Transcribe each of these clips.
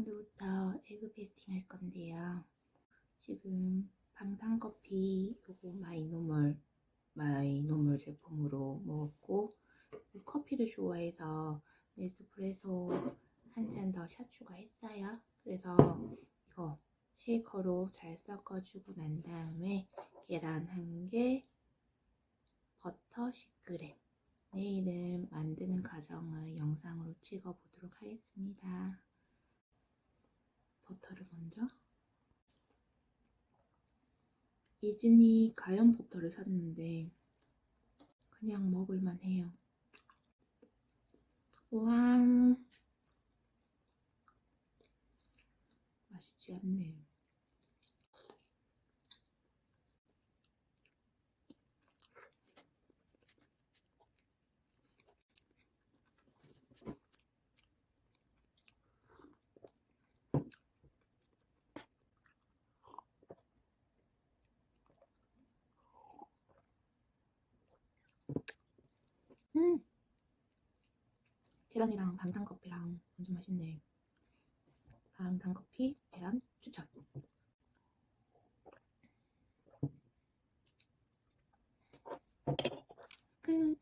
오늘부터 에그 페스팅 할 건데요. 지금 방탄커피 요거 마이노멀 마이노멀 제품으로 먹었고 커피를 좋아해서 네스프레소 한 잔 더 샷 추가했어요. 그래서 이거 쉐이커로 잘 섞어주고 난 다음에 계란 한 개, 버터 10g. 내일은 만드는 과정을 영상으로 찍어 보도록 하겠습니다. 버터를 먼저. 이즈니 가염 버터를 샀는데 그냥 먹을만 해요. 와, 맛있지 않네. 음. 계란이랑 방탄커피랑 완전 맛있네. 방탄커피, 계란 추천. 끝.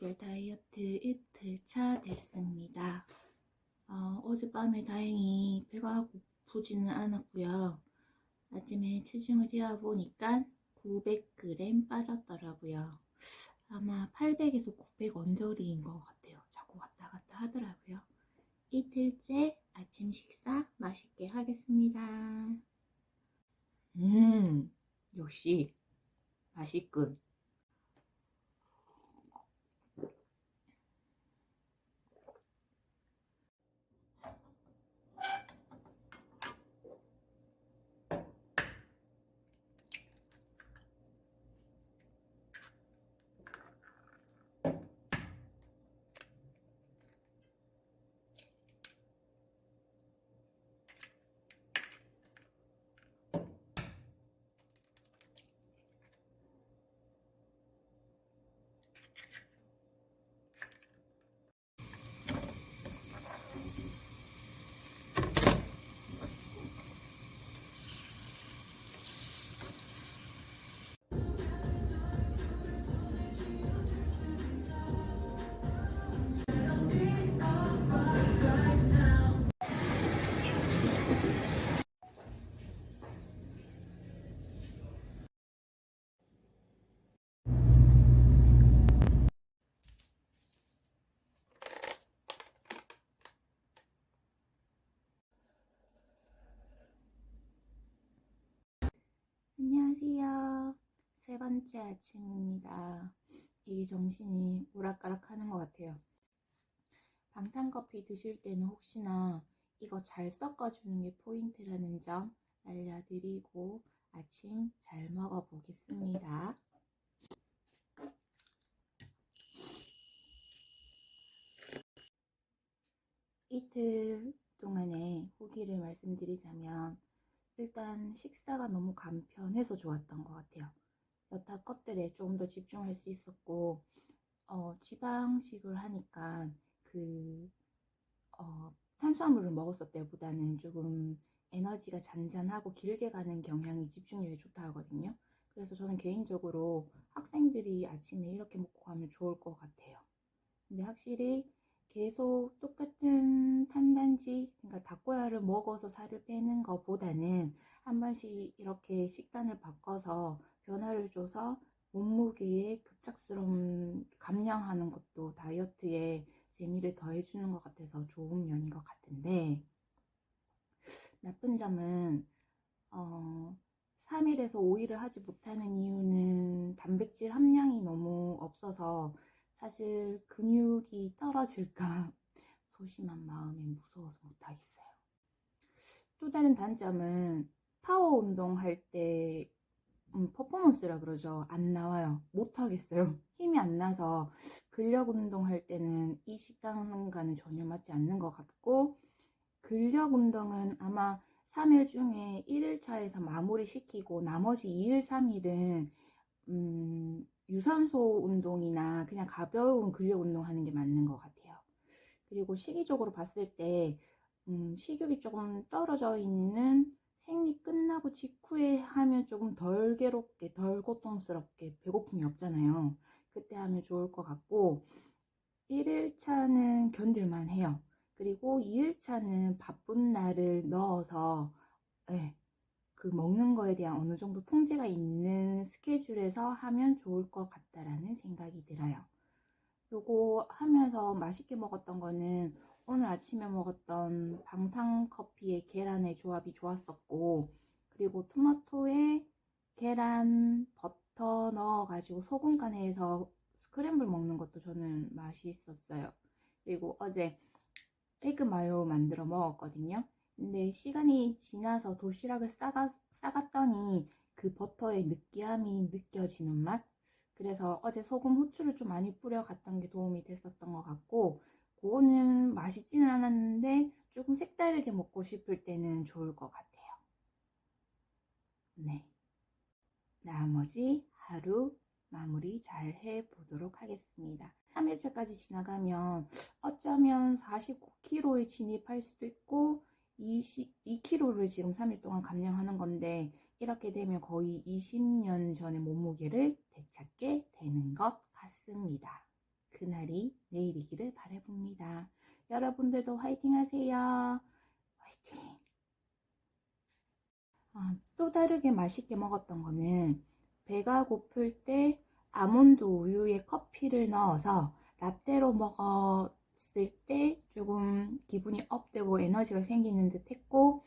무한대결 다이어트 이틀차 됐습니다. 어, 어젯밤에 다행히 배가 고프지는 않았고요. 아침에 체중을 재어보니까 900g 빠졌더라고요. 아마 800에서 900 언저리인 것 같아요. 자꾸 왔다 갔다 하더라고요. 이틀째 아침 식사 맛있게 하겠습니다. 음, 역시 맛있군. 안녕하세요. 세 번째 아침입니다. 이게 정신이 오락가락 하는 것 같아요. 방탄커피 드실 때는 혹시나 이거 잘 섞어주는 게 포인트라는 점 알려드리고 아침 잘 먹어보겠습니다. 이틀 동안의 후기를 말씀드리자면 일단 식사가 너무 간편해서 좋았던 것 같아요. 여타 것들에 조금 더 집중할 수 있었고 어, 지방식을 하니까 그 어, 탄수화물을 먹었을 때보다는 조금 에너지가 잔잔하고 길게 가는 경향이 집중력에 좋다 하거든요. 그래서 저는 개인적으로 학생들이 아침에 이렇게 먹고 가면 좋을 것 같아요. 근데 확실히 계속 똑같은 탄단지, 그러니까 닭고야를 먹어서 살을 빼는 것보다는 한 번씩 이렇게 식단을 바꿔서 변화를 줘서 몸무게에 급작스러운 감량하는 것도 다이어트에 재미를 더해주는 것 같아서 좋은 면인 것 같은데 나쁜 점은 어, 3일에서 5일을 하지 못하는 이유는 단백질 함량이 너무 없어서 사실 근육이 떨어질까 소심한 마음에 무서워서 못하겠어요. 또 다른 단점은 파워 운동 할 때 음, 퍼포먼스라 그러죠. 안 나와요. 못하겠어요. 힘이 안 나서 근력 운동 할 때는 이 식단과는 전혀 맞지 않는 것 같고 근력 운동은 아마 3일 중에 1일 차에서 마무리 시키고 나머지 2일, 3일은 음, 유산소 운동이나 그냥 가벼운 근력 운동 하는 게 맞는 것 같아요. 그리고 시기적으로 봤을 때 음, 식욕이 조금 떨어져 있는 생리 끝나고 직후에 하면 조금 덜 괴롭게, 덜 고통스럽게 배고픔이 없잖아요. 그때 하면 좋을 것 같고 1일차는 견딜만 해요. 그리고 2일차는 바쁜 날을 넣어서 네, 그 먹는 거에 대한 어느 정도 통제가 있는 스케줄에서 하면 좋을 것 같다라는 생각이 들어요. 요거 하면서 맛있게 먹었던 거는 오늘 아침에 먹었던 방탄커피의 계란의 조합이 좋았었고 그리고 토마토에 계란, 버터 넣어가지고 소금간에 해서 스크램블 먹는 것도 저는 맛있었어요. 그리고 어제 에그 마요 만들어 먹었거든요. 근데 시간이 지나서 도시락을 싸가, 싸갔더니 그 버터의 느끼함이 느껴지는 맛? 그래서 어제 소금 후추를 좀 많이 뿌려갔던 게 도움이 됐었던 것 같고 그거는 맛있지는 않았는데 조금 색다르게 먹고 싶을 때는 좋을 것 같아요. 네. 나머지 하루 마무리 잘 해보도록 하겠습니다. 3일차까지 지나가면 어쩌면 49kg에 진입할 수도 있고 22kg를 지금 3일 동안 감량하는 건데 이렇게 되면 거의 20년 전의 몸무게를 되찾게 되는 것 같습니다. 그 그날이 내일이기를 바라봅니다. 여러분들도 화이팅 하세요. 화이팅! 아, 또 다르게 맛있게 먹었던 거는 배가 고플 때 아몬드 우유에 커피를 넣어서 라떼로 먹 었을 때 조금 기분이 업되고 에너지가 생기는 듯 했고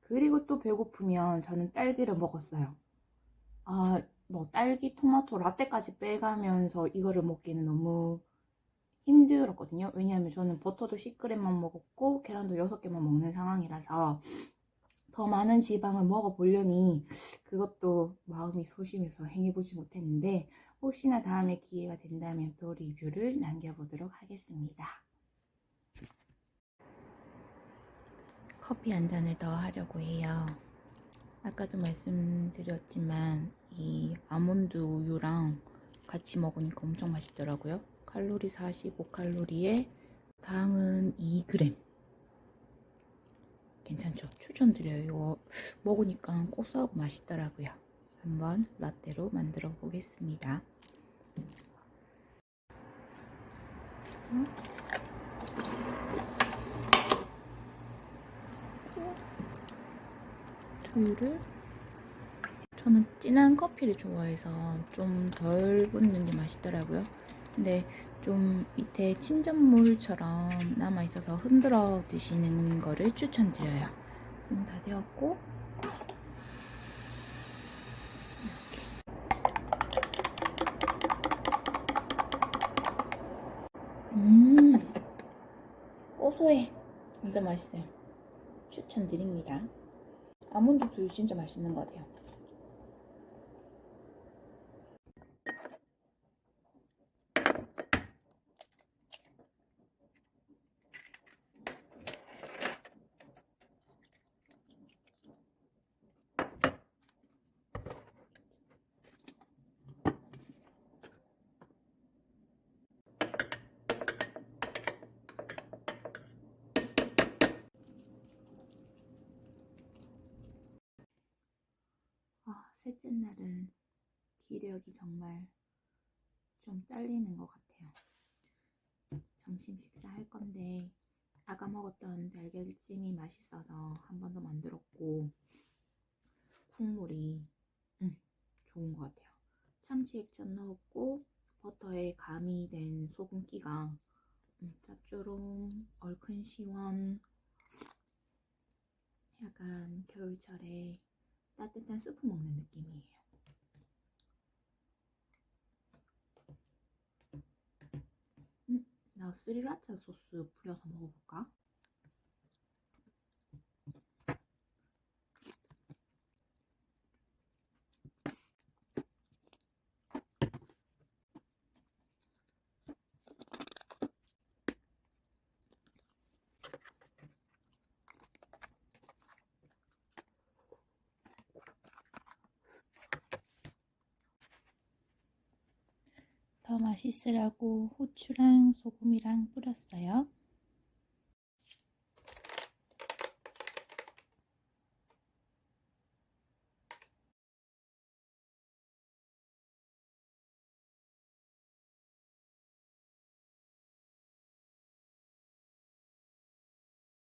그리고 또 배고프면 저는 딸기를 먹었어요. 아, 뭐 딸기, 토마토, 라떼까지 빼가면서 이거를 먹기는 너무 힘들었거든요. 왜냐하면 저는 버터도 10g만 먹었고 계란도 6개만 먹는 상황이라서 더 많은 지방을 먹어보려니 그것도 마음이 소심해서 행해보지 못했는데 혹시나 다음에 기회가 된다면 또 리뷰를 남겨보도록 하겠습니다. 커피 한 잔을 더 하려고 해요. 아까도 말씀드렸지만 이 아몬드 우유랑 같이 먹으니까 엄청 맛있더라고요. 칼로리 45칼로리에 당은 2g. 괜찮죠? 추천드려요. 이거 먹으니까 고소하고 맛있더라고요. 한번 라떼로 만들어 보겠습니다. 음. 두유를 저는 진한 커피를 좋아해서 좀 덜 붓는 게 맛있더라고요. 근데 좀 밑에 침전물처럼 남아 있어서 흔들어 드시는 거를 추천드려요. 다 되었고. 음 고소해. 완전 맛있어요. 추천드립니다. 아몬드 두유 진짜 맛있는 것 같아요. 아, 셋째 날은 기력이 정말 좀 딸리는 것 같아요. 점심 식사할 건데 아까 먹었던 달걀찜이 맛있어서 한 번 더 만들었고 국물이 음, 좋은 것 같아요. 참치 액젓 넣었고 버터에 가미된 소금기가 음, 짭조름, 얼큰 시원 약간 겨울철에 따뜻한 수프 먹는 느낌이에요. 음, 나 스리라차 소스 뿌려서 먹어볼까? 더 맛있으라고 후추랑 소금이랑 뿌렸어요.